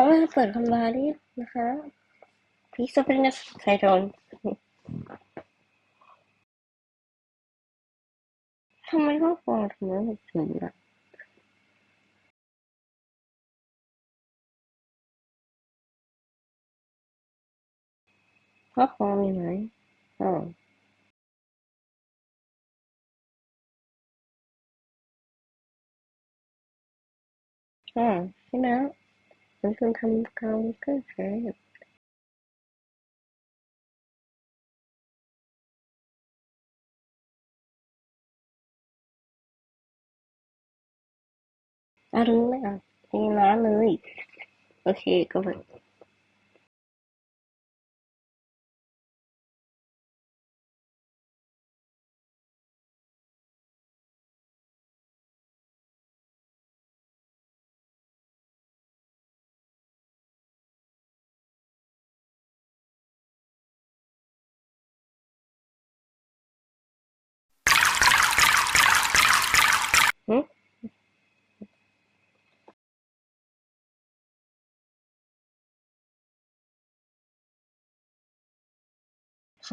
ก็มาเปิดคำลาดินะคะพี่สปรินไซรอนทำไมต้องฟังทำไมถึงอะพ่อคอมีไหมอ๋ออ๋อใช่ไหม มันคือทำเขาก็แค่อารู้ไส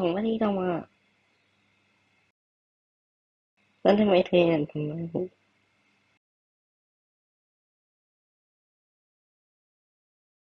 องนาทีต่อมาแล้วทำไมเธออ่านทำไม